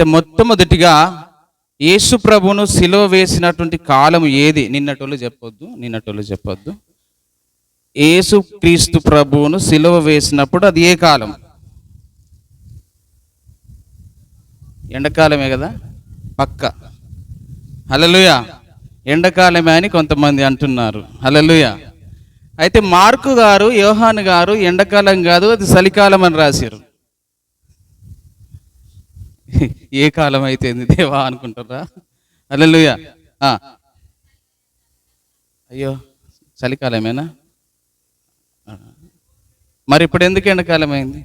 అయితే మొట్టమొదటిగా యేసు ప్రభును సిలువ వేసినటువంటి కాలం ఏది? నిన్నటోళ్ళు చెప్పొద్దు నిన్నటోళ్ళు చెప్పొద్దు. యేసు క్రీస్తు ప్రభువును సిలువ వేసినప్పుడు అది ఏ కాలం? ఎండాకాలమే కదా? పక్క. హలలుయ ఎండాకాలమే అని కొంతమంది అంటున్నారు. హలలుయ అయితే మార్కు గారు యోహాన్ గారు ఎండాకాలం కాదు అది చలికాలం అని రాశారు ఏ కాలం అయితేంది దేవా అనుకుంటారా హల్లెలూయా. అయ్యో చలికాలమేనా? మరి ఇప్పుడు ఎందుకు ఎండాకాలం అయింది?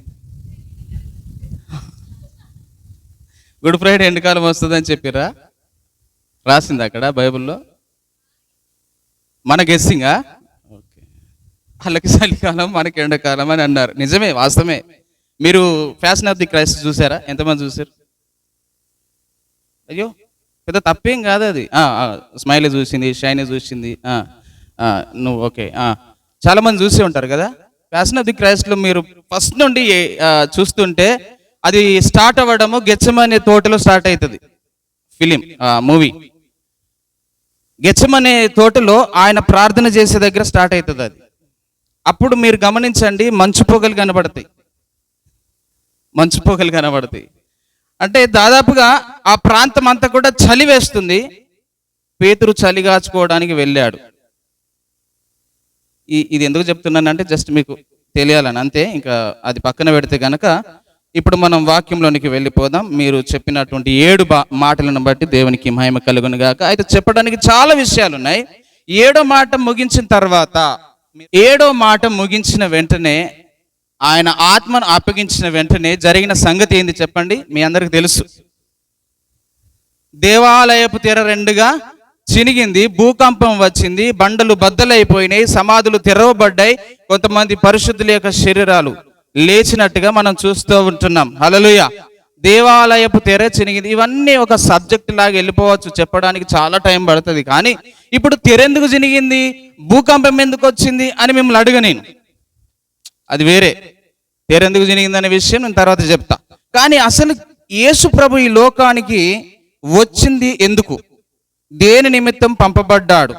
గుడ్ ఫ్రైడే ఎండకాలం వస్తుందని చెప్పిరా రాసింది అక్కడ బైబిల్లో? మన గెస్సింగా? ఓకే. వాళ్ళకి చలికాలం మనకి ఎండాకాలం అని అన్నారు. నిజమే వాస్తవమే. మీరు ఫ్యాషన్ ఆఫ్ ది క్రైస్ట్ చూసారా? ఎంతమంది చూసారు? అయ్యో పెద్ద తప్పేం కాదు అది స్మైల్ చూసింది షైన్ చూసింది. నువ్వు ఓకే చాలామంది చాలా మంది చూసే ఉంటారు కదా? ఫ్యాషన్ ఆఫ్ ది క్రైస్ట్లో మీరు ఫస్ట్ నుండి చూస్తుంటే అది స్టార్ట్ అవ్వడము గెచ్చమనే తోటలో స్టార్ట్ అవుతుంది ఫిలిం మూవీ గెచ్చమనే తోటలో ఆయన ప్రార్థన చేసే దగ్గర స్టార్ట్ అవుతుంది అది. అప్పుడు మీరు గమనించండి మంచు పొగలు కనబడతాయి. మంచు పొగలు కనబడతాయి. అంటే దాదాపుగా ఆ ప్రాంతం అంతా కూడా చలి వేస్తుంది. పేతురు చలి కాచుకోవడానికి వెళ్ళాడు. ఈ ఇది ఎందుకు చెప్తున్నానంటే జస్ట్ మీకు తెలియాలని. అంతే ఇంకా అది పక్కన పెడితే గనక ఇప్పుడు మనం వాక్యంలోనికి వెళ్ళిపోదాం. మీరు చెప్పినటువంటి ఏడు బా- మాటలను బట్టి దేవునికి మహిమ కలుగును గాక. అయితే చెప్పడానికి చాలా విషయాలు ఉన్నాయి ఏడో మాట ముగించిన తర్వాత ఏడో మాట ముగించిన వెంటనే ఆయన ఆత్మను అప్పగించిన వెంటనే జరిగిన సంగతి ఏంది చెప్పండి? మీ అందరికి తెలుసు. దేవాలయపు తెర రెండుగా చినిగింది భూకంపం వచ్చింది బండలు బద్దలైపోయినాయి సమాధులు తెరవబడ్డాయి కొంతమంది పరిశుద్ధుల యొక్క శరీరాలు లేచినట్టుగా మనం చూస్తూ ఉంటున్నాం. హలలుయ దేవాలయపు తెర చినిగింది. ఇవన్నీ ఒక సబ్జెక్ట్ లాగా వెళ్ళిపోవచ్చు చెప్పడానికి చాలా టైం పడుతుంది. కానీ ఇప్పుడు తెర ఎందుకు చినిగింది? భూకంపం ఎందుకు వచ్చింది అని మిమ్మల్ని అడుగు నేను. అది వేరే. పేరెందుకు జరిగిందనే విషయం నేను తర్వాత చెప్తా. కానీ అసలు యేసు ప్రభు ఈ లోకానికి వచ్చింది ఎందుకు? దేని నిమిత్తం పంపబడ్డాడు?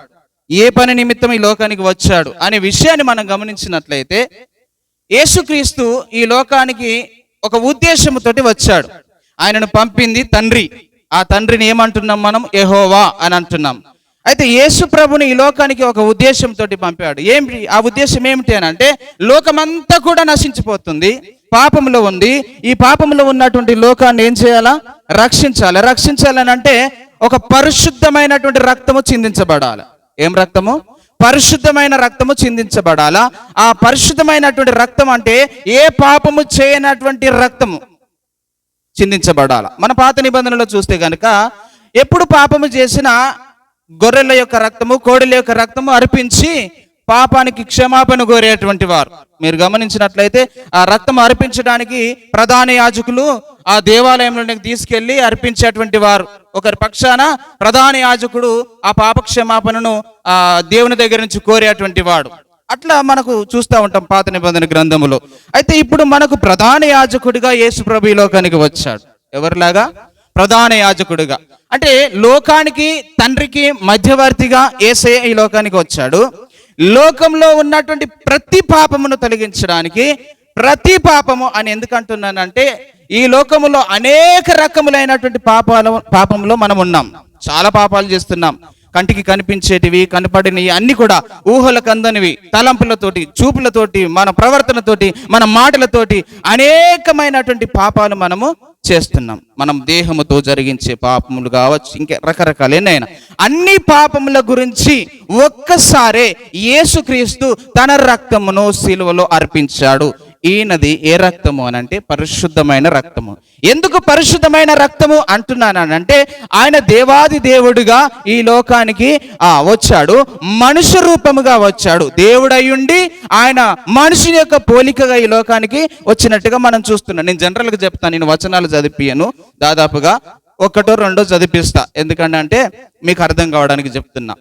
ఏ పని నిమిత్తం ఈ లోకానికి వచ్చాడు? అనే విషయాన్ని మనం గమనించినట్లయితే యేసుక్రీస్తు ఈ లోకానికి ఒక ఉద్దేశంతోటి వచ్చాడు. ఆయనను పంపింది తండ్రి. ఆ తండ్రిని ఏమంటున్నాం మనం? ఎహోవా అని అంటున్నాం. అయితే యేసు ప్రభుని ఈ లోకానికి ఒక ఉద్దేశంతో పంపాడు. ఏమిటి ఆ ఉద్దేశం ఏమిటి అని అంటే లోకమంతా కూడా నశించిపోతుంది పాపంలో ఉంది. ఈ పాపంలో ఉన్నటువంటి లోకాన్ని ఏం చేయాలా? రక్షించాలి. రక్షించాలని అంటే ఒక పరిశుద్ధమైనటువంటి రక్తము చిందించబడాలి. ఏం రక్తము? పరిశుద్ధమైన రక్తము చిందించబడాలా? ఆ పరిశుద్ధమైనటువంటి రక్తం అంటే ఏ పాపము చేయనటువంటి రక్తము చిందించబడాల? మన పాత నిబంధనలో చూస్తే కనుక ఎప్పుడు పాపము చేసినా గొర్రెల యొక్క రక్తము కోడిల యొక్క రక్తము అర్పించి పాపానికి క్షమాపణ కోరేటువంటి వారు. మీరు గమనించినట్లయితే ఆ రక్తం అర్పించడానికి ప్రధాన యాజకులు ఆ దేవాలయంలోనికి తీసుకెళ్ళి అర్పించేటువంటి వారు. ఒకరి పక్షాన ప్రధాన యాజకుడు ఆ పాప క్షమాపణను ఆ దేవుని దగ్గర నుంచి కోరేటువంటి వాడు. అట్లా మనకు చూస్తూ ఉంటాం పాత నిబంధన గ్రంథములో. అయితే ఇప్పుడు మనకు ప్రధాన యాజకుడిగా యేసు ప్రభు లోకానికి వచ్చాడు. ఎవరిలాగా? ప్రధాన యాజకుడుగా. అంటే లోకానికి తండ్రికి మధ్యవర్తిగా ఏసే ఈ లోకానికి వచ్చాడు. లోకంలో ఉన్నటువంటి ప్రతి పాపమును తొలగించడానికి ప్రతి పాపము అని ఎందుకు అంటున్నానంటే ఈ లోకములో అనేక రకములైనటువంటి పాపాల పాపంలో మనం ఉన్నాం. చాలా పాపాలు చేస్తున్నాం. కంటికి కనిపించేటివి కనపడినవి అన్ని కూడా ఊహలకు అందనివి తలంపులతోటి చూపులతోటి మన ప్రవర్తనతోటి మన మాటలతోటి అనేకమైనటువంటి పాపాలు మనము చేస్తున్నాం. మనం దేహముతో జరిగించే పాపములు కావచ్చు ఇంకా రకరకాలైన అన్ని పాపముల గురించి ఒక్కసారే యేసుక్రీస్తు తన రక్తమును సిలువలో అర్పించాడు. ఈ నది ఏ రక్తము అని అంటే పరిశుద్ధమైన రక్తము. ఎందుకు పరిశుద్ధమైన రక్తము అంటున్నానంటే ఆయన దేవాది దేవుడుగా ఈ లోకానికి ఆ వచ్చాడు. మనుషు రూపముగా వచ్చాడు. దేవుడయ్యుండి ఆయన మనుషుని యొక్క పోలికగా ఈ లోకానికి వచ్చినట్టుగా మనం చూస్తున్నాం. నేను జనరల్గా చెప్తాను నేను వచనాలు చదివియను దాదాపుగా ఒకటో రెండో చదివిస్తా ఎందుకంటే అంటే మీకు అర్థం కావడానికి చెప్తున్నా.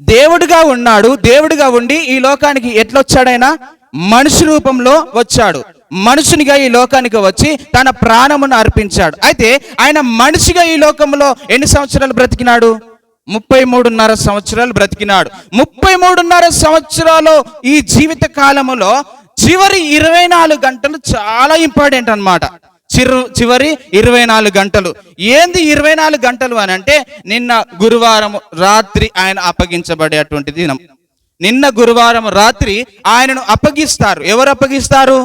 దేవుడిగా ఉన్నాడు దేవుడిగా ఉండి ఈ లోకానికి ఎట్లొచ్చాడైనా? మనిషి రూపంలో వచ్చాడు. మనుషునిగా ఈ లోకానికి వచ్చి తన ప్రాణమును అర్పించాడు. అయితే ఆయన మనిషిగా ఈ లోకంలో ఎన్ని సంవత్సరాలు బ్రతికినాడు? ముప్పై మూడున్నర సంవత్సరాలు బ్రతికినాడు. ముప్పై మూడున్నర సంవత్సరాలు ఈ జీవిత కాలములో చివరి ఇరవై నాలుగు గంటలు చాలా ఇంపార్టెంట్ అన్నమాట. చిరు చివరి ఇరవై నాలుగు గంటలు. ఏంది ఇరవై నాలుగు గంటలు అని అంటే నిన్న గురువారం రాత్రి ఆయన అప్పగించబడేటువంటి దినం. నిన్న గురువారం రాత్రి ఆయనను అప్పగిస్తారు. ఎవరు అప్పగిస్తారు?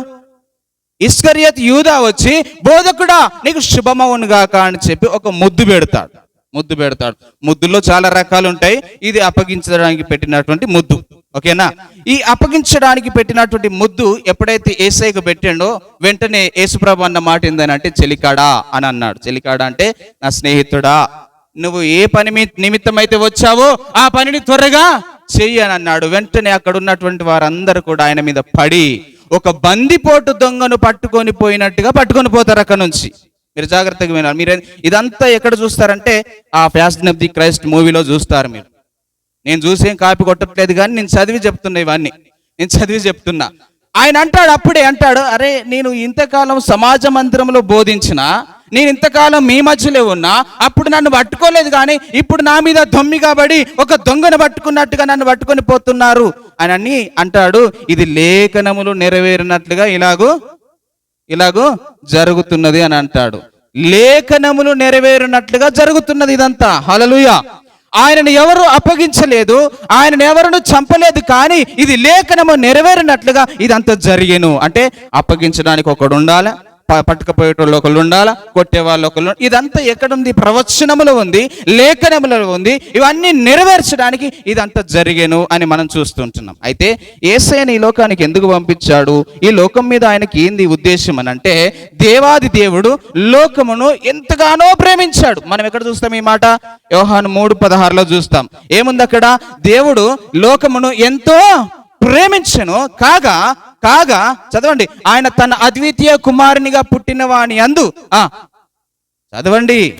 ఇస్కరియత్ యూదా వచ్చి బోధకుడా నీకు శుభమవును గాక అని చెప్పి ఒక ముద్దు పెడతాడు. ముద్దు పెడతాడు. ముద్దులో చాలా రకాలు ఉంటాయి ఇది అప్పగించడానికి పెట్టినటువంటి ముద్దు. ఓకేనా? ఈ అప్పగించడానికి పెట్టినటువంటి ముద్దు ఎప్పుడైతే ఏసైకి పెట్టాడో వెంటనే యేసుప్రభు అన్న మాట ఏందని చెలికాడా అని అన్నాడు. చెలికాడా అంటే నా స్నేహితుడా నువ్వు ఏ పని నిమిత్తమైతే వచ్చావో ఆ పనిని త్వరగా చెయ్యి అని అన్నాడు వెంటనే అక్కడ ఉన్నటువంటి వారందరూ కూడా ఆయన మీద పడి ఒక బందిపోటు దొంగను పట్టుకొని పోయినట్టుగా పట్టుకొని పోతారు అక్కడ నుంచి. మీరు జాగ్రత్తగా వినాలి. మీరు ఇదంతా ఎక్కడ చూస్తారంటే ఆ ఫ్యాషన్ ఆఫ్ ది క్రైస్ట్ మూవీలో చూస్తారు మీరు. నేను చూసేం కాపీ కొట్టట్లేదు కానీ నేను చదివి చెప్తున్నా ఇవన్నీ. నేను చదివి చెప్తున్నా. ఆయన అంటాడు అప్పుడే అంటాడు అరే నేను ఇంతకాలం సమాజ మందిరంలో బోధించిన నేను ఇంతకాలం మీ మధ్యలో ఉన్నా అప్పుడు నన్ను పట్టుకోలేదు కానీ ఇప్పుడు నా మీద దొమ్మి కాబడి ఒక దొంగను పట్టుకున్నట్టుగా నన్ను పట్టుకొని పోతున్నారు అని అని అంటాడు. ఇది లేఖనములు నెరవేరినట్లుగా ఇలాగూ ఇలాగూ జరుగుతున్నది అని అంటాడు. లేఖనములు నెరవేరినట్లుగా జరుగుతున్నది ఇదంతా. హలలుయ ఆయనను ఎవరు అప్పగించలేదు ఆయనను ఎవరును చంపలేదు కానీ ఇది లేఖనము నెరవేరినట్లుగా ఇదంతా జరిగేను. అంటే అప్పగించడానికి ఒకడు ఉండాలా? పట్టుకుపోయేటోళ్ళు ఒకళ్ళు ఉండాలా? కొట్టే వాళ్ళు ఒకళ్ళు ఇదంతా ఎక్కడుంది? ప్రవచనములో ఉంది లేఖనములో ఉంది. ఇవన్నీ నెరవేర్చడానికి ఇదంతా జరిగేను అని మనం చూస్తుంటున్నాం. అయితే ఏసైని ఈ లోకానికి ఎందుకు పంపించాడు? ఈ లోకం మీద ఆయనకి ఏంది ఉద్దేశం అని అంటే దేవాది దేవుడు లోకమును ఎంతగానో ప్రేమించాడు. మనం ఎక్కడ చూస్తాం ఈ మాట? యోహాను మూడు పదహారులో చూస్తాం. ఏముంది అక్కడ? దేవుడు లోకమును ఎంతో ప్రేమించను. కాగా కాగా చదవండి ఆయన తన అద్వితీయ కుమారునిగా పుట్టిన వాని అందు ఆ చదవండి.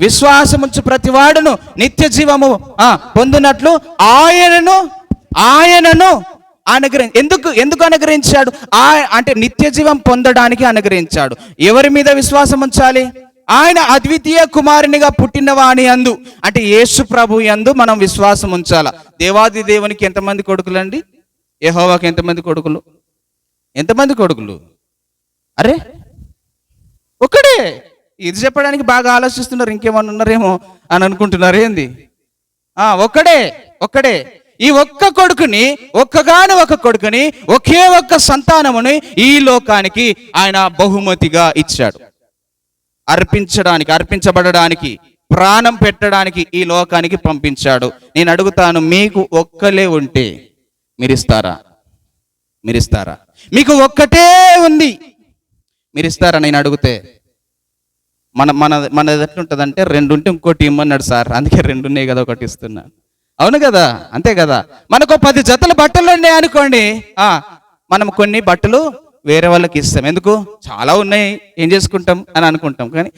విశ్వాసముంచు ప్రతివాడును నిత్య జీవము ఆ పొందినట్లు ఆయనను ఆయనను అనుగ్రహి ఎందుకు ఎందుకు అనుగ్రహించాడు? ఆ అంటే నిత్య జీవం పొందడానికి అనుగ్రహించాడు. ఎవరి మీద విశ్వాసం ఉంచాలి? ఆయన అద్వితీయ కుమారునిగా పుట్టిన వాణి అందు. అంటే యేసు ప్రభు యందు మనం విశ్వాసం ఉంచాల? దేవాది దేవునికి ఎంతమంది కొడుకులండి? యెహోవాకి ఎంతమంది కొడుకులు? ఎంతమంది కొడుకులు? అరే ఒకడే ఇది చెప్పడానికి బాగా ఆలోచిస్తున్నారు ఇంకేమన్నా ఉన్నారేమో అని అనుకుంటున్నారు ఏంది? ఒక్కడే ఒక్కడే. ఈ ఒక్క కొడుకుని ఒక్కగాని ఒక కొడుకుని ఒకే ఒక్క సంతానముని ఈ లోకానికి ఆయన బహుమతిగా ఇచ్చాడు. అర్పించడానికి అర్పించబడడానికి ప్రాణం పెట్టడానికి ఈ లోకానికి పంపించాడు. నేను అడుగుతాను మీకు ఒక్కలే ఉంటే మీరిస్తారా? మీరిస్తారా? మీకు ఒక్కటే ఉంది. మీరిస్తారా నేను అడిగితే? మన మన మనది ఎట్లుంటుందంటే రెండు ఉంటే ఇంకోటి ఇమ్మన్నాడు సార్. అందుకే రెండు ఉన్నాయి కదా ఒకటి ఇస్తున్నా. అవును కదా? అంతే కదా? మనకు పది జతల బట్టలు ఉన్నాయి అనుకోండి. మనం కొన్ని బట్టలు వేరే వాళ్ళకి ఇస్తాం. ఎందుకు? చాలా ఉన్నాయి. ఏం చేసుకుంటాం అని అనుకుంటాం. కానీ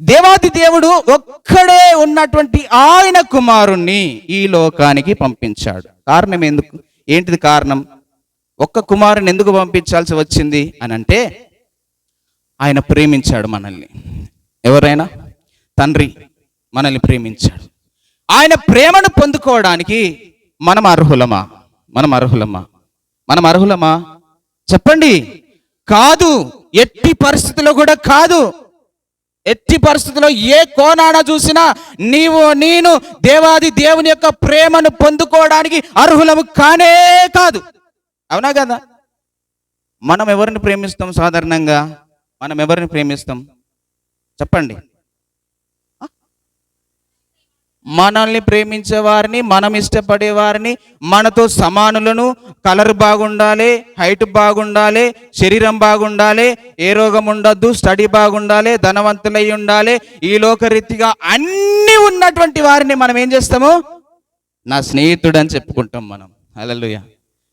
దేవాది దేవుడు ఒక్కడే ఉన్నటువంటి ఆయన కుమారుణ్ణి ఈ లోకానికి పంపించాడు. కారణం ఎందుకు? ఏంటిది కారణం? ఒక్క కుమారుని ఎందుకు పంపించాల్సి వచ్చింది? అని అంటే ఆయన ప్రేమించాడు మనల్ని. ఎవరైనా? తండ్రి మనల్ని ప్రేమించాడు. ఆయన ప్రేమను పొందుకోవడానికి మనం అర్హులమా? మనం అర్హులమా? మనం అర్హులమా? చెప్పండి. కాదు. ఎట్టి పరిస్థితిలో కూడా కాదు. ఎట్టి పరిస్థితుల్లో ఏ కోణాన చూసినా నీవు నేను దేవాది దేవుని యొక్క ప్రేమను పొందుకోవడానికి అర్హులము కానే కాదు. అవునా కదా? మనం ఎవరిని ప్రేమిస్తాం సాధారణంగా? మనం ఎవరిని ప్రేమిస్తాం? చెప్పండి. మనల్ని ప్రేమించే వారిని మనం ఇష్టపడే వారిని మనతో సమానులను కలర్ బాగుండాలి హైట్ బాగుండాలి శరీరం బాగుండాలి ఏ రోగం ఉండొద్దు స్టడీ బాగుండాలి ధనవంతులై ఉండాలి. ఈ లోకరీతిగా అన్ని ఉన్నటువంటి వారిని మనం ఏం చేస్తాము? నా స్నేహితుడు అని చెప్పుకుంటాం మనం. అలలుయ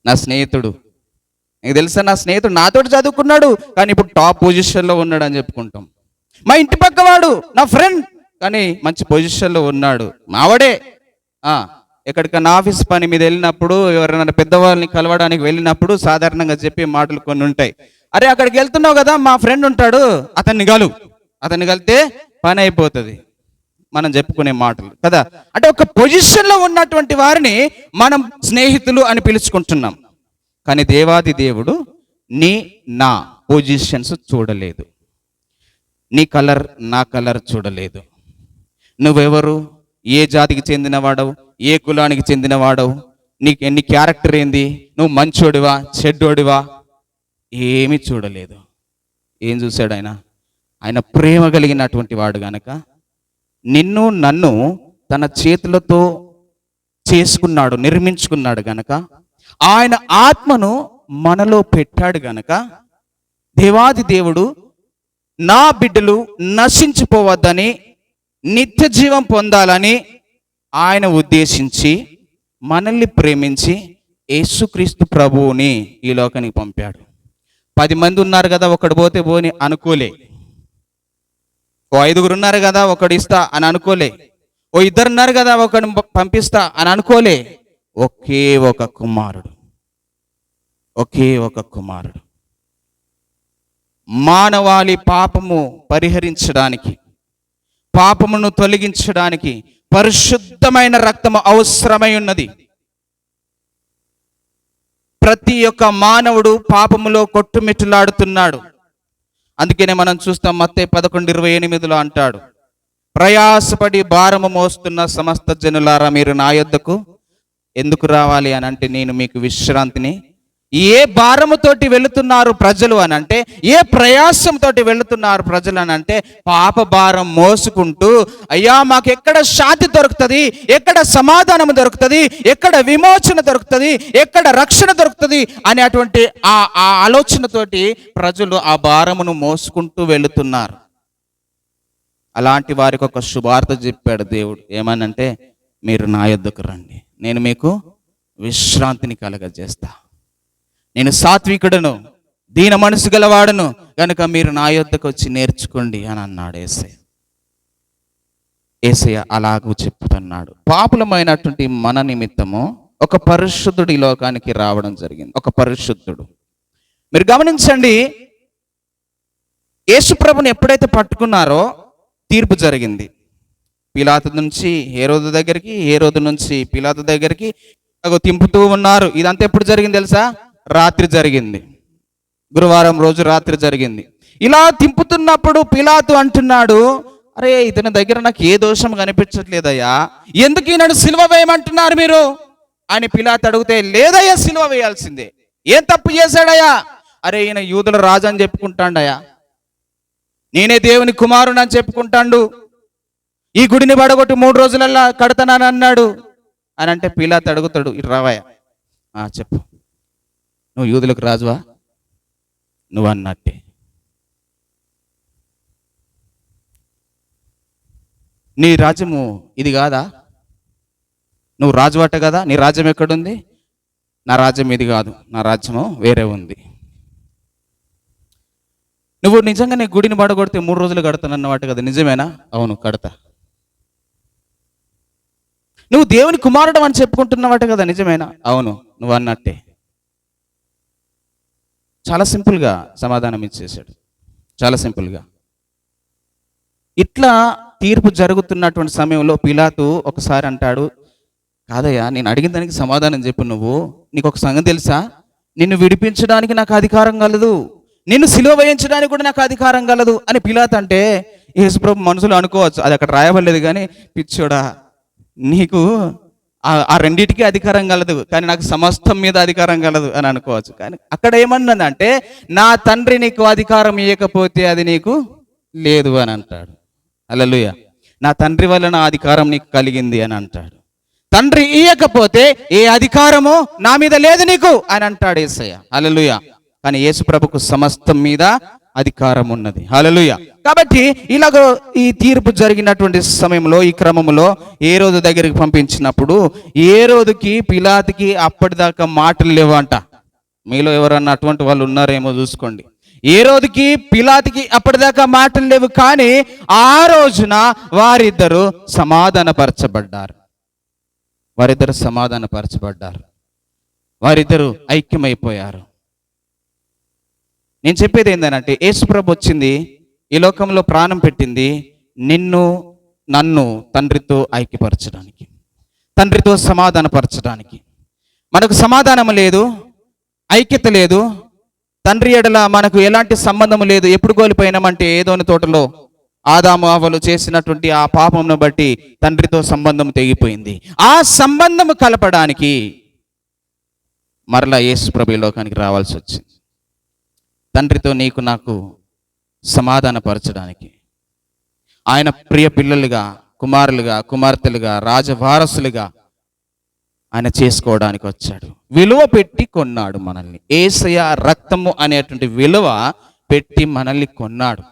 నా స్నేహితుడు. నీకు తెలుసా నా స్నేహితుడు నాతోటి చదువుకున్నాడు కానీ ఇప్పుడు టాప్ పొజిషన్లో ఉన్నాడు అని చెప్పుకుంటాం. మా ఇంటి పక్కవాడు నా ఫ్రెండ్. కానీ మంచి పొజిషన్లో ఉన్నాడు. మావాడే ఎక్కడికన్నా ఆఫీస్ పని మీద వెళ్ళినప్పుడు ఎవరైనా పెద్దవాళ్ళని కలవడానికి వెళ్ళినప్పుడు సాధారణంగా చెప్పే మాటలు కొన్ని ఉంటాయి. అరే అక్కడికి వెళ్తున్నావు కదా మా ఫ్రెండ్ ఉంటాడు అతన్ని కలు. అతన్ని కలితే పని అయిపోతుంది. మనం చెప్పుకునే మాటలు కదా? అంటే ఒక పొజిషన్లో ఉన్నటువంటి వారిని మనం స్నేహితులు అని పిలుచుకుంటున్నాం. కానీ దేవాది దేవుడు నీ నా పొజిషన్స్ చూడలేదు. నీ కలర్ నా కలర్ చూడలేదు. నువ్వెవరు? ఏ జాతికి చెందినవాడవు? ఏ కులానికి చెందినవాడవు? నీకు ఎన్ని క్యారెక్టర్ ఏంది? నువ్వు మంచోడివా? చెడ్డోడివా? ఏమీ చూడలేదు. ఏం చూశాడు ఆయన? ఆయన ప్రేమ కలిగినటువంటి వాడు గనక నిన్ను నన్ను తన చేతులతో చేసుకున్నాడు నిర్మించుకున్నాడు గనక ఆయన ఆత్మను మనలో పెట్టాడు గనక దేవాది దేవుడు నా బిడ్డలు నశించిపోవద్దని నిత్య జీవం పొందాలని ఆయన ఉద్దేశించి మనల్ని ప్రేమించి యేసుక్రీస్తు ప్రభువుని ఈ లోకానికి పంపాడు. పది మంది ఉన్నారు కదా ఒకడు పోతే పోని అనుకోలే. ఓ ఐదుగురు ఉన్నారు కదా ఒకడు ఇస్తా అని అనుకోలే. ఓ ఇద్దరు ఉన్నారు కదా ఒకడు పంపిస్తా అని అనుకోలే. ఒకే ఒక కుమారుడు. ఒకే ఒక కుమారుడు. మానవాళి పాపము పరిహరించడానికి పాపమును తొలగించడానికి పరిశుద్ధమైన రక్తము అవసరమై ఉన్నది. ప్రతి ఒక్క మానవుడు పాపములో కొట్టుమిట్టులాడుతున్నాడు. అందుకనే మనం చూస్తాం మత్తే పదకొండు ఇరవై ఎనిమిదిలో అంటాడు ప్రయాసపడి భారము మోస్తున్న సమస్త జనులారా మీరు నా యొద్దకు ఎందుకు రావాలి? అని అంటే నేను మీకు విశ్రాంతిని ఏ భారముతోటి వెళుతున్నారు ప్రజలు అని అంటే ఏ ప్రయాసంతోటి వెళుతున్నారు ప్రజలు అని అంటే పాప భారం మోసుకుంటూ అయ్యా మాకు ఎక్కడ శాంతి దొరుకుతుంది? ఎక్కడ సమాధానం దొరుకుతుంది? ఎక్కడ విమోచన దొరుకుతుంది? ఎక్కడ రక్షణ దొరుకుతుంది? అనేటువంటి ఆ ఆ ఆలోచనతోటి ప్రజలు ఆ భారమును మోసుకుంటూ వెళుతున్నారు. అలాంటి వారికి ఒక శుభార్త చెప్పాడు దేవుడు. ఏమనంటే మీరు నా యొద్దకు రండి. నేను మీకు విశ్రాంతిని కలగజేస్తాను నేను సాత్వికుడను దీన మనసు గలవాడను కనుక మీరు నా యొద్దకు వచ్చి నేర్చుకోండి అని అన్నాడు ఏసయ్య. ఏసయ్య అలాగూ చెప్తున్నాడు. పాపులమైనటువంటి మన నిమిత్తము ఒక పరిశుద్ధుడు ఈ లోకానికి రావడం జరిగింది. ఒక పరిశుద్ధుడు. మీరు గమనించండి యేసుప్రభుని ఎప్పుడైతే పట్టుకున్నారో తీర్పు జరిగింది. పిలాతు నుంచి హేరోదు దగ్గరికి హేరోదు నుంచి పిలాతు దగ్గరికి తింపుతూ ఉన్నారు. ఇదంతా ఎప్పుడు జరిగింది తెలుసా? రాత్రి జరిగింది. గురువారం రోజు రాత్రి జరిగింది. ఇలా తింపుతున్నప్పుడు పిలాతు అంటున్నాడు అరే ఇతని దగ్గర నాకు ఏ దోషం కనిపించట్లేదయ్యా? ఎందుకు ఈయనను సిలువ వేయమంటున్నారు మీరు? అని పిలాతు అడిగితే లేదయ్యా సిలువ వేయాల్సిందే. ఏం తప్పు చేశాడయ్యా? అరే ఈయన యూదుల రాజు అని చెప్పుకుంటాడయ్యా. నేనే దేవుని కుమారుని అని చెప్పుకుంటాడు. ఈ గుడిని పడగొట్టి మూడు రోజులల్లా కడతానని అన్నాడు. అని అంటే పిలాత్ అడుగుతాడు ఇటు ఆ చెప్పు. నువ్వు యూదులకు రాజువా? నువ్వు అన్నట్టే. నీ రాజ్యము ఇది కాదా? నువ్వు రాజువట కదా? నీ రాజ్యం ఎక్కడుంది? నా రాజ్యం ఇది కాదు. నా రాజ్యము వేరే ఉంది. నువ్వు నిజంగా నీ గుడిని పడగొడితే మూడు రోజులు కడతానన్నమాట కదా? నిజమేనా? అవును కడతా. నువ్వు దేవుని కుమారుడు అని చెప్పుకుంటున్నవాట కదా? నిజమేనా? అవును నువ్వు అన్నట్టే. చాలా సింపుల్గా సమాధానం ఇచ్చేసాడు చాలా సింపుల్గా. ఇట్లా తీర్పు జరుగుతున్నటువంటి సమయంలో పిలాతు ఒకసారి అంటాడు కాదయ్యా నేను అడిగిన దానికి సమాధానం చెప్పు నువ్వు. నీకు ఒక సంగతి తెలుసా? నిన్ను విడిపించడానికి నాకు అధికారం కలదు. నిన్ను సిలువ వేయించడానికి కూడా నాకు అధికారం కలదు. అని పిలాత్ అంటే యేసుప్రభు మనసులో అనుకోవచ్చు. అది అక్కడ రాయబడలేదు కానీ పిచ్చోడా నీకు ఆ- రెండింటికి అధికారం కలదు. కానీ నాకు సమస్తం మీద అధికారం కలదు అని అనుకోవచ్చు. కానీ అక్కడ ఏమన్నదంటే నా తండ్రి నీకు అధికారం ఇవ్వకపోతే అది నీకు లేదు అని అంటాడు. అలలుయ నా తండ్రి వల్ల నా అధికారం నీకు కలిగింది అని అంటాడు. తండ్రి ఇయ్యకపోతే ఏ అధికారము నా మీద లేదు నీకు అని అంటాడు ఏసయ్య. అలలుయ కానీ యేసు ప్రభుకు సమస్తం మీద అధికారం ఉన్నది హల్లెలూయ. కాబట్టి ఇలాగ ఈ తీర్పు జరిగినటువంటి సమయంలో ఈ క్రమంలో ఏ రోజు దగ్గరికి పంపించినప్పుడు ఏ రోజుకి పిలాతికి అప్పటిదాకా మాటలు లేవంట. మీలో ఎవరన్నా అటువంటి వాళ్ళు ఉన్నారేమో చూసుకోండి. ఏ రోజుకి పిలాతికి అప్పటిదాకా మాటలు లేవు కానీ ఆ రోజున వారిద్దరూ సమాధానపరచబడ్డారు. వారిద్దరు సమాధానపరచబడ్డారు. వారిద్దరు ఐక్యమైపోయారు. నేను చెప్పేది ఏంటంటే యేసుప్రభు వచ్చింది ఈ లోకంలో ప్రాణం పెట్టింది నిన్ను నన్ను తండ్రితో ఐక్యపరచడానికి తండ్రితో సమాధానపరచడానికి. మనకు సమాధానం లేదు ఐక్యత లేదు తండ్రి ఎడల మనకు ఎలాంటి సంబంధం లేదు ఎప్పుడు కోల్పోయినామంటే ఏదోని తోటలో ఆదాము అవలు చేసినటువంటి ఆ పాపంను బట్టి తండ్రితో సంబంధం తెగిపోయింది. ఆ సంబంధం కలపడానికి మరలా యేసు ప్రభు ఈ లోకానికి రావాల్సి వచ్చింది. తండ్రితో నీకు నాకు సమాధానపరచడానికి. ఆయన ప్రియ పిల్లలుగా కుమారులుగా కుమార్తెలుగా రాజవారసులుగా ఆయన చేసుకోవడానికి వచ్చాడు. విలువ పెట్టి కొన్నాడు మనల్ని. ఏసయ రక్తము అనేటువంటి విలువ పెట్టి మనల్ని కొన్నాడు.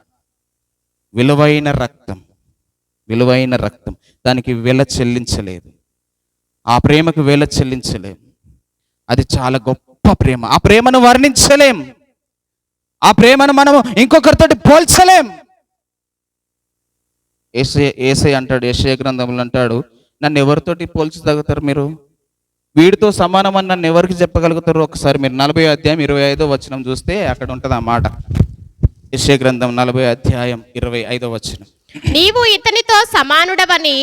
విలువైన రక్తం విలువైన రక్తం. దానికి వెల చెల్లించలేదు. ఆ ప్రేమకు వెల చెల్లించలేం. అది చాలా గొప్ప ప్రేమ. ఆ ప్రేమను వర్ణించలేం. ఆ ప్రేమను మనం ఇంకొకరితోటి పోల్చలేం. ఏసే ఏసై అంటాడు ఏసయ గ్రంథంలో అంటాడు నన్ను ఎవరితోటి పోల్చగలుగుతారు మీరు? వీడితో సమానం అని నన్ను ఎవరికి చెప్పగలుగుతారు? ఒకసారి మీరు నలభై అధ్యాయం ఇరవై ఐదో వచనం చూస్తే అక్కడ ఉంటుంది ఆ మాట. యశ్య గ్రంథం నలభై అధ్యాయం ఇరవై ఐదో వచనం. నీవు ఇతనితో సమానుడవని.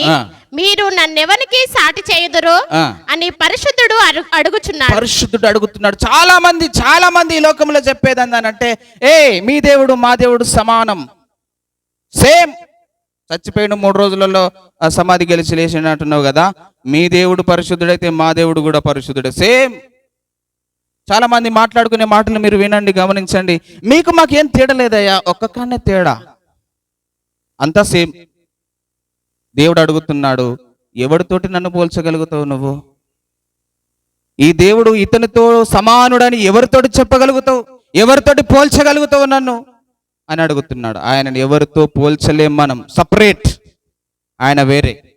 మీరు నన్నెవనికి సాటి చేయుదురు. అని పరిశుద్ధుడు అడు- అడుగుచున్నాడు. పరిశుద్ధుడు అడుగుతున్నాడు. చాలా మంది చాలా మంది ఈ లోకంలో చెప్పేది అంటే ఏ మీ దేవుడు మా దేవుడు సమానం. సేమ్. చచ్చిపోయిన మూడు రోజులలో సమాధి గెలిచి లేచి అంటున్నావు కదా మీ దేవుడు పరిశుద్ధుడైతే మా దేవుడు కూడా పరిశుద్ధుడే. సేమ్. చాలా మంది మాట్లాడుకునే మాటలు మీరు వినండి గమనించండి. మీకు మాకేం తేడా లేదయ్యా? ఒక్క కానే తేడా. అంతా సేమ్. దేవుడు అడుగుతున్నాడు ఎవరితోటి నన్ను పోల్చగలుగుతావు నువ్వు? ఈ దేవుడు ఇతనితో సమానుడని ఎవరితోటి చెప్పగలుగుతావు? ఎవరితోటి పోల్చగలుగుతావు నన్ను? అని అడుగుతున్నాడు. ఆయనను ఎవరితో పోల్చలేం మనం? సపరేట్ ఆయన వేరే.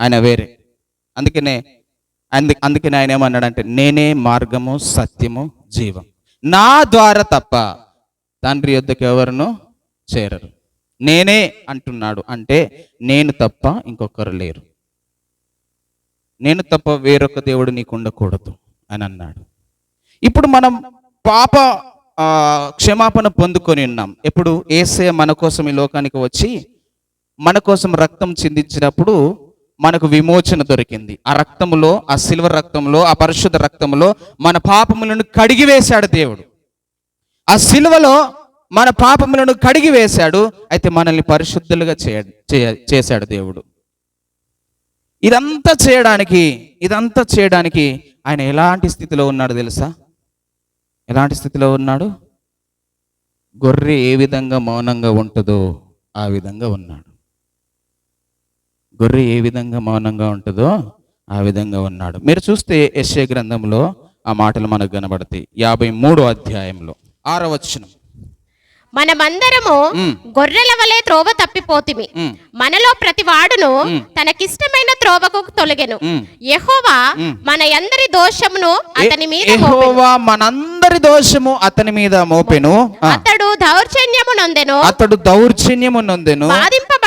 ఆయన వేరే. అందుకనే అందు అందుకనే ఆయన ఏమన్నాడంటే నేనే మార్గము సత్యము జీవం. నా ద్వారా తప్ప తండ్రి యొద్దకు ఎవరును చేరరు. నేనే అంటున్నాడు. అంటే నేను తప్ప ఇంకొకరు లేరు. నేను తప్ప వేరొక దేవుడు నీకు ఉండకూడదు అని అన్నాడు. ఇప్పుడు మనం పాప క్షమాపణ పొందుకొని ఉన్నాం. ఎప్పుడు? ఏసే మన కోసం ఈ లోకానికి వచ్చి మన కోసం రక్తం చిందించినప్పుడు మనకు విమోచన దొరికింది. ఆ రక్తములో ఆ సిల్వర్ రక్తంలో ఆ పరిశుద్ధ రక్తంలో మన పాపములను కడిగివేశాడు దేవుడు. ఆ సిలువలో మన పాపములను కడిగి వేశాడు అయితే మనల్ని పరిశుద్ధులుగా చేశాడు దేవుడు. ఇదంతా చేయడానికి ఇదంతా చేయడానికి ఆయన ఎలాంటి స్థితిలో ఉన్నాడు తెలుసా? ఎలాంటి స్థితిలో ఉన్నాడు? గొర్రె ఏ విధంగా మౌనంగా ఉంటుందో ఆ విధంగా ఉన్నాడు. గొర్రె ఏ విధంగా మౌనంగా ఉంటుందో ఆ విధంగా ఉన్నాడు. మీరు చూస్తే యెషయా గ్రంథంలో ఆ మాటలు మనకు కనబడతాయి. యాభై మూడో అధ్యాయంలో ఆరవచనం మనమందరము. గొర్రెల వలె త్రోవ తప్పిపోతిమి. మనలో ప్రతి వాడును తనకిష్టమైన త్రోవకు తొలగెను. యెహోవా మన అందరి దోషమును అతని మీద. యెహోవా మనందరి దోషము అతని మీద మోపెను అతడు దౌర్జన్యము నొందెను అతడు దౌర్జన్యము నొందెను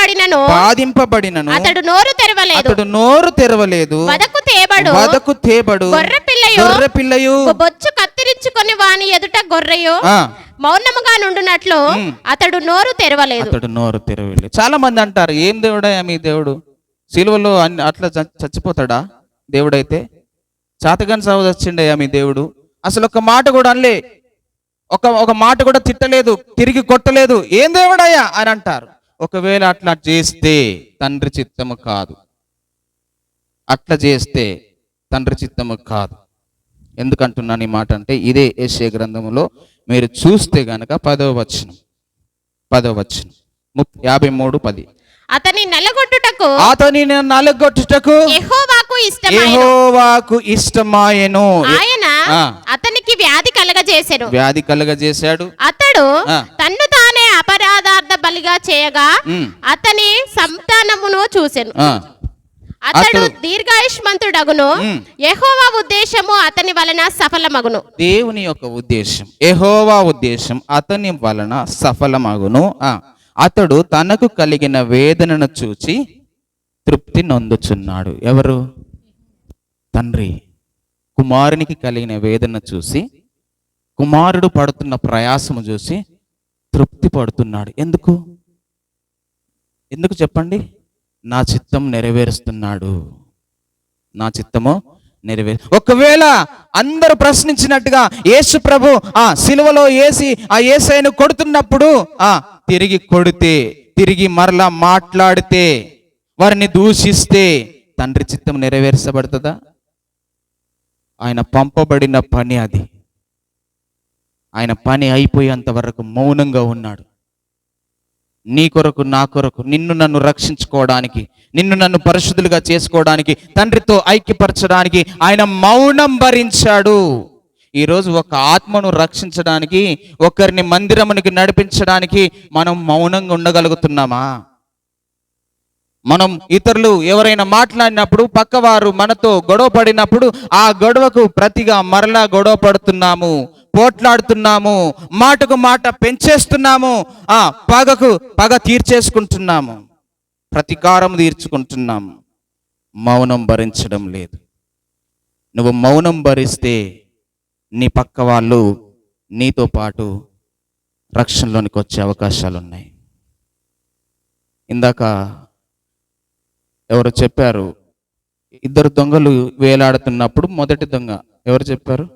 బాధింపబడినను. బాధింపబడినను. అతడు నోరు తెరవలేదు. అతడు నోరు తెరవలేదు. వదకు తేబడు. వదకు తేబడు. గొర్రె పిల్లయు. గొర్రె పిల్లయు. బొచ్చు కత్తిరించుకొని వాని ఎదుట గొర్రెయు. మౌనముగా నుండునట్లు అతడు నోరు తెరవలేదు. అతడు నోరు తెరవలేదు. చాలా మంది అంటారు ఏం దేవుడయ్యా మీ దేవుడు? సిలువలో అట్లా చచ్చిపోతాడా దేవుడైతే? చాతగాని సాగు చచ్చిండయ్యా మీ దేవుడు? అసలు ఒక మాట కూడా అనలే. ఒక ఒక మాట కూడా తిట్టలేదు తిరిగి కొట్టలేదు. ఏం దేవుడయ్యా? అని అంటారు. ఒకవేళ అట్లా చేస్తే తండ్రి చిత్తము కాదు. అట్లా చేస్తే తండ్రి చిత్తము కాదు. ఎందుకంటున్నాను ఈ మాట అంటే ఇదే ఏషియా గ్రంథములో మీరు చూస్తే గనక పదవ వచనం. పదవ వచనం. యాభై మూడు పది. అతని నలగొట్టుటకు అతని నలగొట్టుటకు యెహోవాకు ఇష్టమైన యెహోవాకు ఇష్టమాయెను. ఆయన. అతనికి వ్యాధి కలగజేసెను. వ్యాధి కలగజేశాడు. అతడు. తన్ను అపరాధార్థ బలిగా చేయగా. అతని సంతానమును చూసెను. అతడు దీర్ఘాయుష్మంతుడగును. యెహోవా ఉద్దేశము అతని వలన సఫలమగును. దేవుని యొక్క ఉద్దేశం. యెహోవా ఉద్దేశం అతని వలన సఫలమగును. అతడు తనకు కలిగిన వేదనను చూచి తృప్తి నొందుచున్నాడు. ఎవరు? తండ్రి. కుమారునికి కలిగిన వేదన చూసి కుమారుడు పడుతున్న ప్రయాసము చూసి తృప్తి పడుతున్నాడు. ఎందుకు? ఎందుకు చెప్పండి? నా చిత్తం నెరవేరుస్తున్నాడు. నా చిత్తము నెరవేరు ఒకవేళ అందరూ ప్రశ్నించినట్టుగా యేసు ప్రభు ఆ సిలువలో వేసి ఆ ఏసైను కొడుతున్నప్పుడు ఆ తిరిగి కొడితే తిరిగి మరలా మాట్లాడితే వారిని దూషిస్తే తండ్రి చిత్తం నెరవేర్చబడుతుందా? ఆయన పంపబడిన పని అది. ఆయన పని అయిపోయేంత వరకు మౌనంగా ఉన్నాడు. నీ కొరకు నా కొరకు నిన్ను నన్ను రక్షించుకోవడానికి నిన్ను నన్ను పరిశుద్ధులుగా చేసుకోవడానికి తండ్రితో ఐక్యపరచడానికి ఆయన మౌనం భరించాడు. ఈరోజు ఒక ఆత్మను రక్షించడానికి ఒకరిని మందిరమునికి నడిపించడానికి మనం మౌనంగా ఉండగలుగుతున్నామా? మనం ఇతరులు ఎవరైనా మాట్లాడినప్పుడు పక్కవారు మనతో గొడవ పడినప్పుడు ఆ గొడవకు ప్రతిగా మరలా గొడవ పడుతున్నాము పోట్లాడుతున్నాము మాటకు మాట పెంచేస్తున్నాము ఆ పగకు పగ తీర్చేసుకుంటున్నాము ప్రతీకారం తీర్చుకుంటున్నాము. మౌనం భరించడం లేదు. నువ్వు మౌనం భరిస్తే నీ పక్క వాళ్ళు నీతో పాటు రక్షణలోనికి వచ్చే అవకాశాలు ఉన్నాయి ఇందాక ఎవరు చెప్పారు? ఇద్దరు దొంగలు వేలాడుతున్నప్పుడు మొదటి దొంగ ఎవరు చెప్పారు?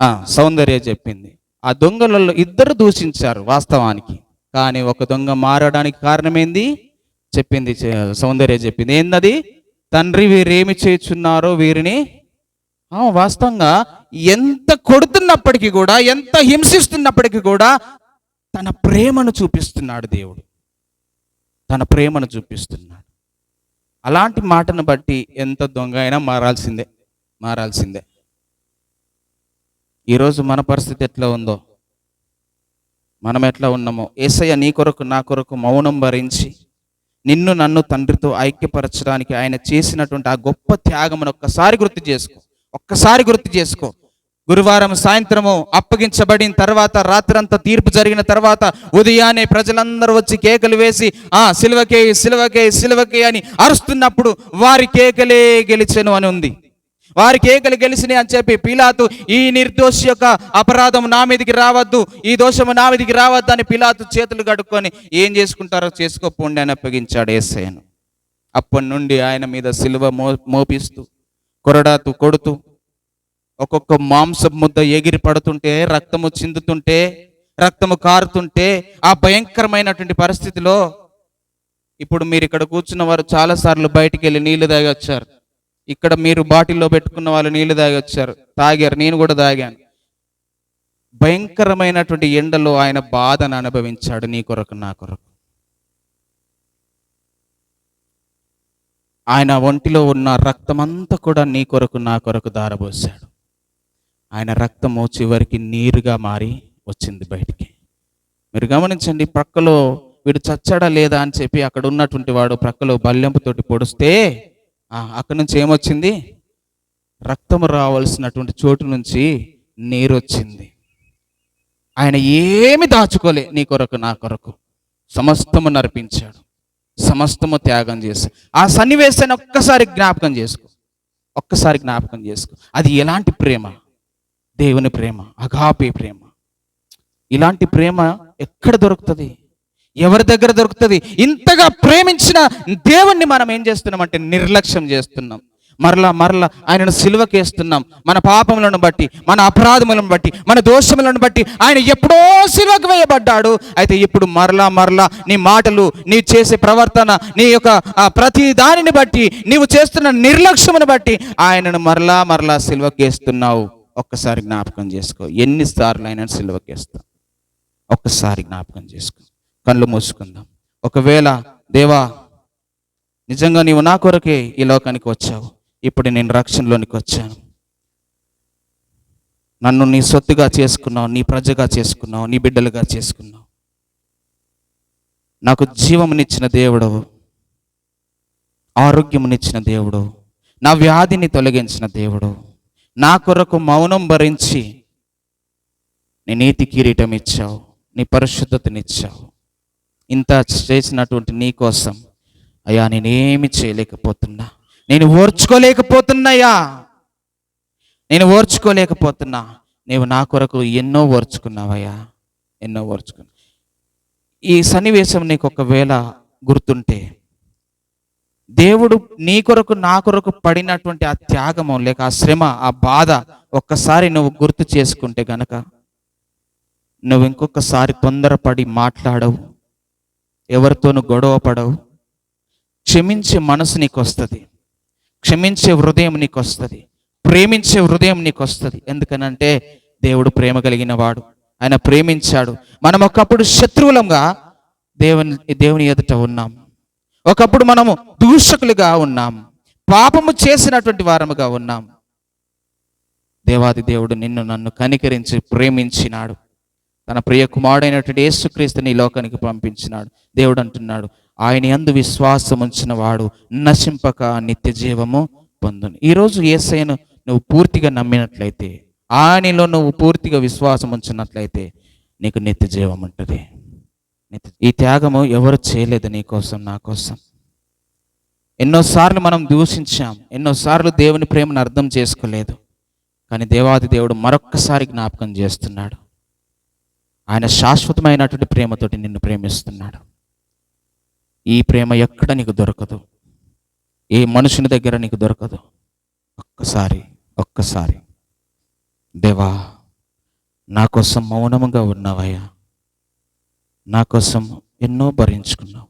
ఆ సౌందర్య చెప్పింది. ఆ దొంగలలో ఇద్దరు దూషించారు వాస్తవానికి. కానీ ఒక దొంగ మారడానికి కారణమేంది? చెప్పింది సౌందర్య చెప్పింది. ఏందది? తండ్రి వీరేమి చేయుచున్నారో వీరిని? వాస్తవంగా ఎంత కొడుతున్నప్పటికీ కూడా ఎంత హింసిస్తున్నప్పటికీ కూడా తన ప్రేమను చూపిస్తున్నాడు దేవుడు. తన ప్రేమను చూపిస్తున్నాడు. అలాంటి మాటను బట్టి ఎంత దొంగ అయినా మారాల్సిందే మారాల్సిందే. ఈరోజు మన పరిస్థితి ఎట్లా ఉందో? మనం ఎట్లా ఉన్నామో? ఏసయ్య నీ కొరకు నా కొరకు మౌనం భరించి నిన్ను నన్ను తండ్రితో ఐక్యపరచడానికి ఆయన చేసినటువంటి ఆ గొప్ప త్యాగమును ఒక్కసారి గుర్తు చేసుకో. ఒక్కసారి గుర్తు చేసుకో. గురువారం సాయంత్రము అప్పగించబడిన తర్వాత రాత్రంతా తీర్పు జరిగిన తర్వాత ఉదయాన్నే ప్రజలందరూ వచ్చి కేకలు వేసి ఆ సిల్వకే సిల్వకే సిలువకే అని అరుస్తున్నప్పుడు వారి కేకలే గెలిచెను అని ఉంది. వారి కేకలు గెలిచినాయి అని చెప్పి పిలాతు ఈ నిర్దోషి యొక్క అపరాధం నా మీదికి రావద్దు ఈ దోషము నా మీదికి రావద్దు అని పిలాతు చేతులు కడుక్కొని ఏం చేసుకుంటారో చేసుకోపోండి అని అప్పగించాడు ఏసయ్యను. అప్పటి నుండి ఆయన మీద సిలువ మో మోపిస్తూ కొరడాతు కొడుతూ ఒక్కొక్క మాంసం ముద్ద ఎగిరి పడుతుంటే రక్తము చిందుతుంటే రక్తము కారుతుంటే ఆ భయంకరమైనటువంటి పరిస్థితిలో ఇప్పుడు మీరు ఇక్కడ కూర్చున్న వారు చాలాసార్లు బయటికి వెళ్ళి నీళ్ళు తాగి వచ్చారు. ఇక్కడ మీరు బాటిల్లో పెట్టుకున్న వాళ్ళు నీళ్ళు తాగి వచ్చారు. తాగారు. నేను కూడా తాగాను. భయంకరమైనటువంటి ఎండలో ఆయన బాధను అనుభవించాడు నీ కొరకు నా కొరకు. ఆయన ఒంటిలో ఉన్న రక్తమంతా కూడా నీ కొరకు నా కొరకు దారబోసాడు ఆయన రక్తము చివరికి నీరుగా మారి వచ్చింది బయటికి. మీరు గమనించండి ప్రక్కలో వీడు చచ్చాడా లేదా అని చెప్పి అక్కడ ఉన్నటువంటి వాడు ప్రక్కలో బల్యంపుతోటి పొడిస్తే అక్కడి నుంచి ఏమొచ్చింది? రక్తం రావాల్సినటువంటి చోటు నుంచి నీరు వచ్చింది. ఆయన ఏమి దాచుకోలే నీ కొరకు నా కొరకు. సమస్తము నర్పించాడు. సమస్తము త్యాగం చేశాడు ఆ సన్నివేశాన్ని ఒక్కసారి జ్ఞాపకం చేసుకో. ఒక్కసారి జ్ఞాపకం చేసుకో. అది ఎలాంటి ప్రేమ? దేవుని ప్రేమ అగాపే ప్రేమ. ఇలాంటి ప్రేమ ఎక్కడ దొరుకుతుంది? ఎవరి దగ్గర దొరుకుతుంది? ఇంతగా ప్రేమించిన దేవుణ్ణి మనం ఏం చేస్తున్నాం అంటే నిర్లక్ష్యం చేస్తున్నాం. మరలా మరలా ఆయనను సిలువకేస్తున్నాం. మన పాపములను బట్టి మన అపరాధములను బట్టి మన దోషములను బట్టి ఆయన ఎప్పుడో సిలువకు వేయబడ్డాడు. అయితే ఇప్పుడు మరలా మరలా నీ మాటలు నీ చేసే ప్రవర్తన నీ యొక్క ప్రతి దానిని బట్టి నీవు చేస్తున్న నిర్లక్ష్యమును బట్టి ఆయనను మరలా మరలా సిలువకేస్తున్నావు. ఒక్కసారి జ్ఞాపకం చేసుకో. ఎన్నిసార్లు అయినా సిలువకేస్తావు ఒక్కసారి జ్ఞాపకం చేసుకో. కళ్ళు మూసుకుందాం. ఒకవేళ దేవా నిజంగా నీవు నా కొరకే ఈ లోకానికి వచ్చావు. ఇప్పుడు నేను రక్షణలోనికి వచ్చాను. నన్ను నీ సొత్తుగా చేసుకున్నావు నీ ప్రజగా చేసుకున్నావు నీ బిడ్డలుగా చేసుకున్నావు. నాకు జీవమునిచ్చిన దేవుడు ఆరోగ్యమునిచ్చిన దేవుడు నా వ్యాధిని తొలగించిన దేవుడు నా కొరకు మౌనం భరించి నీ నీతి కిరీటం ఇచ్చావు నీ పరిశుద్ధతనిచ్చావు ఇంత చేసినటువంటి నీ కోసం అయ్యా నేనేమి చేయలేకపోతున్నా. నేను ఓర్చుకోలేకపోతున్నాయా నేను ఓర్చుకోలేకపోతున్నా. నీవు నా కొరకు ఎన్నో ఓర్చుకున్నావయ్యా ఎన్నో ఓర్చుకున్నా. ఈ సన్నివేశం నీకు ఒకవేళ గుర్తుంటే దేవుడు నీ కొరకు నా కొరకు పడినటువంటి ఆ త్యాగము లేక ఆ శ్రమ ఆ బాధ ఒక్కసారి నువ్వు గుర్తు చేసుకుంటే గనక నువ్వు ఇంకొకసారి తొందరపడి మాట్లాడవు. ఎవరితోనూ గొడవ పడవు. క్షమించే మనసు నీకు వస్తుంది క్షమించే హృదయం నీకు వస్తుంది ప్రేమించే హృదయం నీకు వస్తుంది ఎందుకనంటే దేవుడు ప్రేమ కలిగిన వాడు. ఆయన ప్రేమించాడు. మనం ఒకప్పుడు శత్రువులంగా దేవుని దేవుని ఎదుట ఉన్నాం. ఒకప్పుడు మనము దూషకులుగా ఉన్నాం. పాపము చేసినటువంటి వారముగా ఉన్నాం. దేవాది దేవుడు నిన్ను నన్ను కనికరించి ప్రేమించినాడు. తన ప్రియ కుమారుడైనటువంటి యేసుక్రీస్తుని ఈ లోకానికి పంపించినాడు. దేవుడు అంటున్నాడు ఆయన అందు విశ్వాసం ఉంచిన వాడు నశింపక నిత్య జీవము పొందును. ఈరోజు ఏసైను నువ్వు పూర్తిగా నమ్మినట్లయితే ఆయనలో నువ్వు పూర్తిగా విశ్వాసం ఉంచినట్లయితే నీకు నిత్య జీవం ఉంటుంది. ఈ త్యాగము ఎవరు చేయలేదు నీ కోసం నా కోసం. ఎన్నోసార్లు మనం దూషించాం ఎన్నోసార్లు దేవుని ప్రేమను అర్థం చేసుకోలేదు కానీ దేవాది దేవుడు మరొక్కసారి జ్ఞాపకం చేస్తున్నాడు. ఆయన శాశ్వతమైనటువంటి ప్రేమతోటి నిన్ను ప్రేమిస్తున్నాడు. ఈ ప్రేమ ఎక్కడ నీకు దొరకదు. ఏ మనుషుని దగ్గర నీకు దొరకదు. ఒక్కసారి ఒక్కసారి. దేవా నా కోసం మౌనముగా ఉన్నావయ్యా. నా కోసం ఎన్నో భరించుకున్నావు.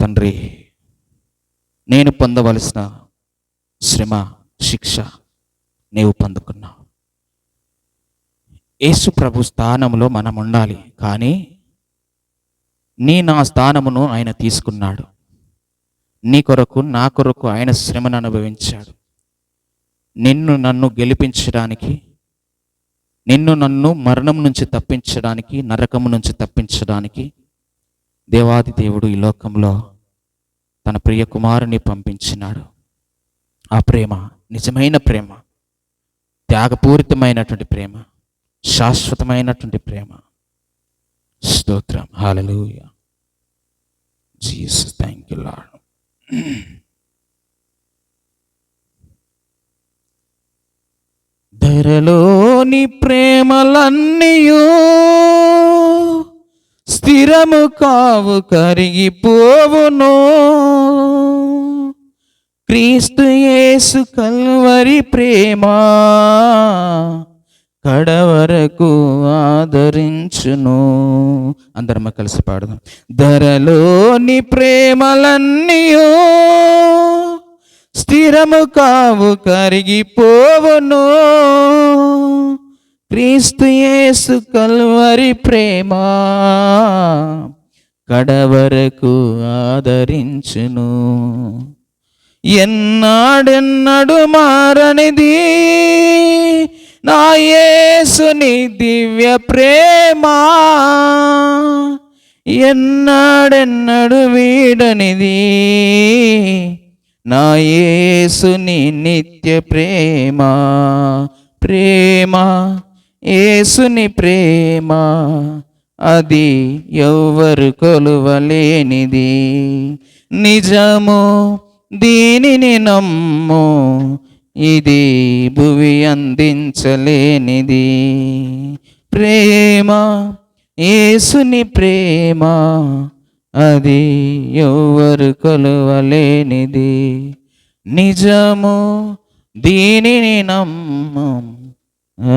తండ్రి నేను పొందవలసిన శ్రమ శిక్ష నీవు పొందుకున్నావు. యేసు ప్రభు స్థానంలో మనం ఉండాలి కానీ నీ నా స్థానమును ఆయన తీసుకున్నాడు. నీ కొరకు నా కొరకు ఆయన శ్రమను అనుభవించాడు. నిన్ను నన్ను గెలిపించడానికి నిన్ను నన్ను మరణం నుంచి తప్పించడానికి నరకము నుంచి తప్పించడానికి దేవాది దేవుడు ఈ లోకంలో తన ప్రియ కుమారుని పంపించినాడు ఆ ప్రేమ నిజమైన ప్రేమ త్యాగపూరితమైనటువంటి ప్రేమ శాశ్వతమైనటువంటి ప్రేమ. స్తోత్రం. హాలూయ జీసస్ థ్యాంక్ యూ లాడ్ ధరలోని ప్రేమలన్నీయూ స్థిరము కావు కరిగిపోవును. క్రీస్తు యేసు కల్వరి ప్రేమ కడవరకు ఆదరించును. అందరం కలిసి పాడదాం. ధరలోని ప్రేమలన్నీయో స్థిరము కావు కరిగిపోవును. క్రీస్తు యేసు కల్వరి ప్రేమ కడవరకు ఆదరించును. ఎన్నాడెన్నడు మారనిది నా యేసుని దివ్య ప్రేమ. ఎన్నాడెన్నడు వీడనిది నా యేసుని నిత్య ప్రేమ ప్రేమ యేసుని ప్రేమ అది ఎవ్వరు కొలువలేనిది. నిజము దీనిని నమ్ము ఇది భువి అందించలేనిది. ప్రేమ యేసుని ప్రేమ అది ఎవ్వరు కొలువలేనిది. నిజము దీనిని నమ్ము.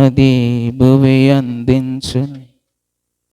అది భువి అందించు